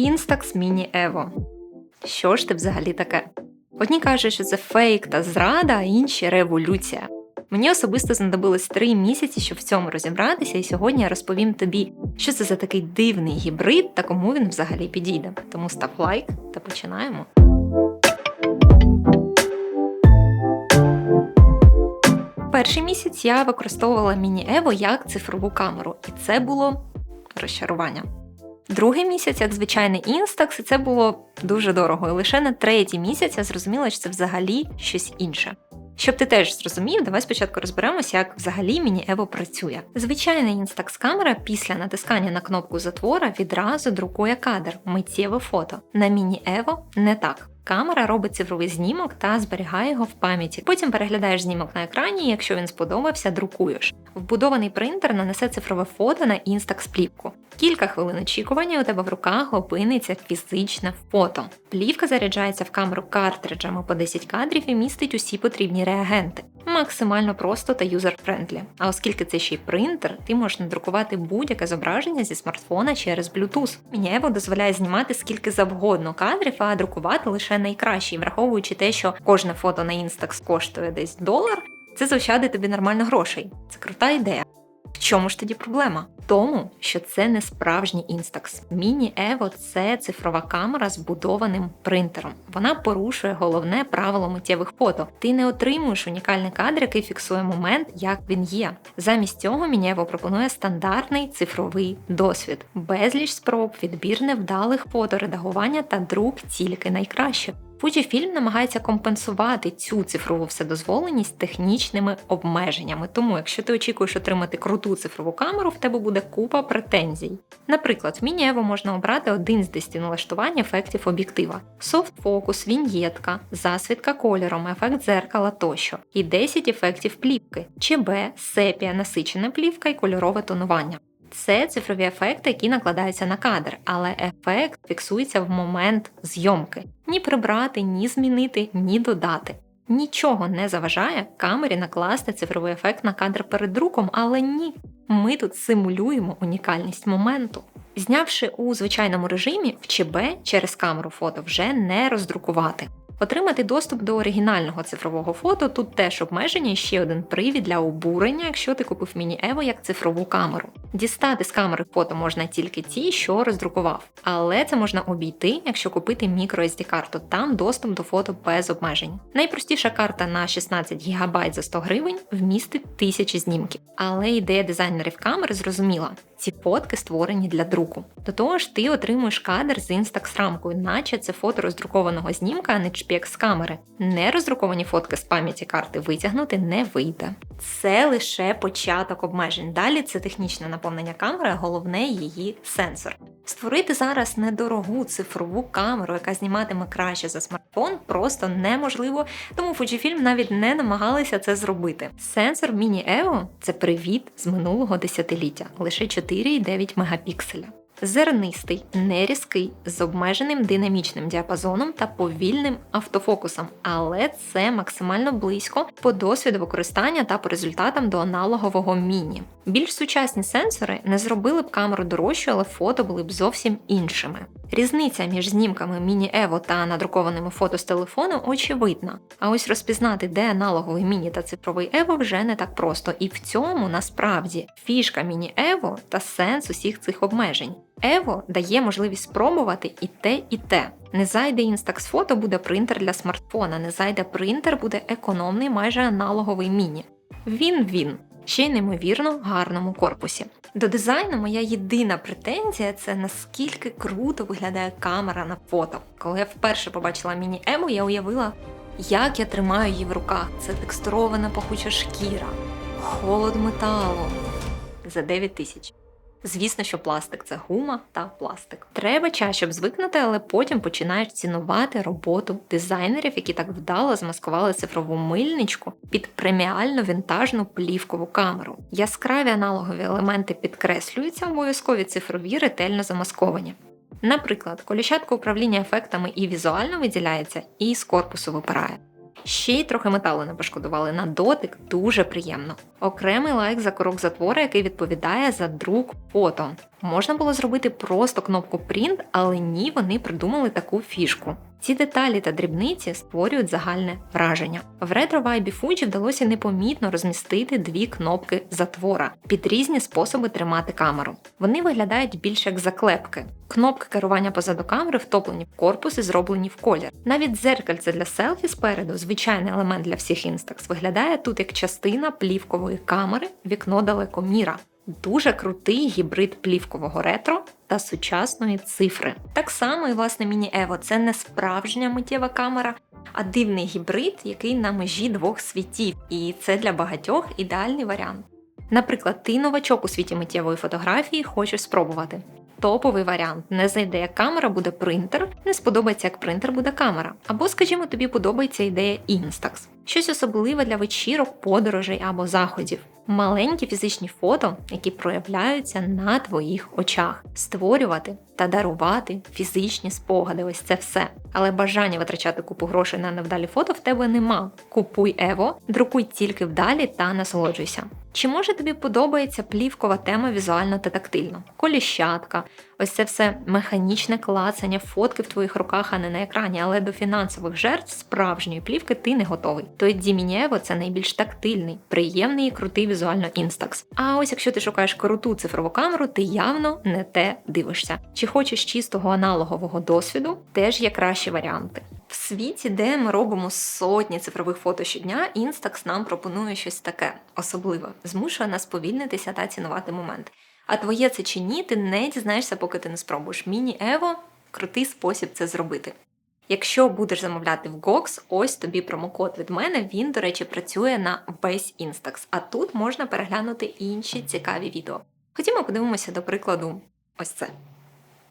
Instax Mini Evo. Що ж ти взагалі таке? Одні кажуть, що це фейк та зрада, а інші революція. Мені особисто знадобилось три місяці, щоб в цьому розібратися, і сьогодні я розповім тобі, що це за такий дивний гібрид та кому він взагалі підійде. Тому став лайк та починаємо. Перший місяць я використовувала міні-ево як цифрову камеру, і це було розчарування. Другий місяць, як звичайний Instax, і це було дуже дорого. І лише на третій місяць я зрозуміла, що це взагалі щось інше. Щоб ти теж зрозумів, давай спочатку розберемося, як взагалі міні-ево працює. Звичайна Instax камера після натискання на кнопку затвора відразу друкує кадр, миттєве фото. На міні-ево не так. Камера робить цифровий знімок та зберігає його в пам'яті. Потім переглядаєш знімок на екрані, і якщо він сподобався, друкуєш. Вбудований принтер нанесе цифрове фото на Instax плівку. Кілька хвилин очікування у тебе в руках опиниться фізичне фото. Плівка заряджається в камеру картриджами по 10 кадрів і містить усі потрібні реагенти. Максимально просто та юзер-френдлі. А оскільки це ще й принтер, ти можеш надрукувати будь-яке зображення зі смартфона через Bluetooth. Мініево дозволяє знімати скільки завгодно кадрів, а друкувати лише найкращі, враховуючи те, що кожне фото на Instax коштує десь долар, це заощадить тобі нормально грошей. Це крута ідея. Чому ж тоді проблема? Тому, що це не справжній Instax. Міні Evo це цифрова камера з будованим принтером. Вона порушує головне правило миттєвих фото. Ти не отримуєш унікальний кадр, який фіксує момент, як він є. Замість цього Міні Evo пропонує стандартний цифровий досвід, безліч спроб, відбір невдалих фото, редагування та друк тільки найкраще. Fujifilm намагається компенсувати цю цифрову вседозволеність технічними обмеженнями. Тому, якщо ти очікуєш отримати круту цифрову камеру, в тебе буде купа претензій. Наприклад, в Міні-Evo можна обрати один з 10 налаштувань ефектів об'єктива: софт-фокус, віньєтка, засвідка кольором, ефект дзеркала тощо, і 10 ефектів плівки, ЧБ, сепія, насичена плівка і кольорове тонування. Це цифрові ефекти, які накладаються на кадр, але ефект фіксується в момент зйомки. Ні прибрати, ні змінити, ні додати. Нічого не заважає камері накласти цифровий ефект на кадр перед друком, але ні. Ми тут симулюємо унікальність моменту. Знявши у звичайному режимі, в ЧБ через камеру фото вже не роздрукувати. Отримати доступ до оригінального цифрового фото тут теж обмеження і ще один привід для обурення, якщо ти купив міні-ево як цифрову камеру. Дістати з камери фото можна тільки ті, що роздрукував, але це можна обійти, якщо купити microSD карту. Там доступ до фото без обмежень. Найпростіша карта на 16 ГБ за 100 гривень вмістить тисячі знімків. Але ідея дизайнерів камери зрозуміла. Ці фотки створені для друку. До того ж, ти отримуєш кадр з інстакс рамкою, наче це фото роздрукованого знімка, а не чпік з камери. Не роздруковані фотки з пам'яті карти витягнути не вийде. Це лише початок обмежень. Далі це технічне наповнення камери, головне її сенсор. Створити зараз недорогу цифрову камеру, яка зніматиме краще за смартфон, просто неможливо, тому Fujifilm навіть не намагалися це зробити. Сенсор Mini Evo – це привіт з минулого десятиліття, лише 4,9 мегапікселя зернистий, нерізкий, з обмеженим динамічним діапазоном та повільним автофокусом, але це максимально близько по досвіду використання та по результатам до аналогового міні. Більш сучасні сенсори не зробили б камеру дорожчою, але фото були б зовсім іншими. Різниця між знімками Міні Ево та надрукованими фото з телефону очевидна. А ось розпізнати, де аналоговий міні та цифровий Ево вже не так просто. І в цьому насправді фішка Міні Ево та сенс усіх цих обмежень. Ево дає можливість спробувати і те, і те. Не зайде Instax фото буде принтер для смартфона, не зайде принтер буде економний, майже аналоговий міні. Він він ще й неймовірно гарному корпусі. До дизайну моя єдина претензія це наскільки круто виглядає камера на фото. Коли я вперше побачила міні ему, я уявила, як я тримаю її в руках. Це текстурована пахуча шкіра, холод металу за 9 тисяч. Звісно, що пластик це гума та пластик. Треба час, щоб звикнути, але потім починаєш цінувати роботу дизайнерів, які так вдало змаскували цифрову мильничку під преміальну вінтажну плівкову камеру. Яскраві аналогові елементи підкреслюються, обов'язкові цифрові ретельно замасковані. Наприклад, коліщатка управління ефектами і візуально виділяється, і з корпусу випирає. Ще й трохи металу не пошкодували на дотик, дуже приємно. Окремий лайк за корок затвора, який відповідає за друк фото. Можна було зробити просто кнопку Print, але ні, вони придумали таку фішку. Ці деталі та дрібниці створюють загальне враження. В ретро-вайбі Fuji вдалося непомітно розмістити дві кнопки затвора під різні способи тримати камеру. Вони виглядають більше як заклепки. Кнопки керування позаду камери втоплені в корпус і зроблені в колір. Навіть дзеркальце для селфі спереду, звичайний елемент для всіх Instax, виглядає тут як частина плівкової камери, вікно далекоміра. Дуже крутий гібрид плівкового ретро та сучасної цифри. Так само і власне Міні Evo це не справжня миттєва камера, а дивний гібрид, який на межі двох світів, і це для багатьох ідеальний варіант. Наприклад, ти новачок у світі миттєвої фотографії хочеш спробувати. Топовий варіант не зайде як камера, буде принтер, не сподобається як принтер буде камера. Або, скажімо, тобі подобається ідея Instax. Щось особливе для вечірок, подорожей або заходів. Маленькі фізичні фото, які проявляються на твоїх очах, створювати та дарувати фізичні спогади. Ось це все. Але бажання витрачати купу грошей на невдалі фото в тебе нема. Купуй Ево, друкуй тільки вдалі та насолоджуйся. Чи може тобі подобається плівкова тема візуально та тактильно? Коліщатка, ось це все механічне клацання, фотки в твоїх руках, а не на екрані, але до фінансових жертв справжньої плівки ти не готовий. Тоді Мініево це найбільш тактильний, приємний і крутий візуально інстакс. А ось якщо ти шукаєш круту цифрову камеру, ти явно не те дивишся. Чи хочеш чистого аналогового досвіду, теж є кращі варіанти. В світі, де ми робимо сотні цифрових фото щодня, Instax нам пропонує щось таке особливе, змушує нас повільнитися та цінувати момент. А твоє це чи ні, ти не дізнаєшся, поки ти не спробуєш. Міні Ево крутий спосіб це зробити. Якщо будеш замовляти в Gox, ось тобі промокод від мене. Він, до речі, працює на весь Instax, а тут можна переглянути інші цікаві відео. Ходімо подивимося, до прикладу, ось це.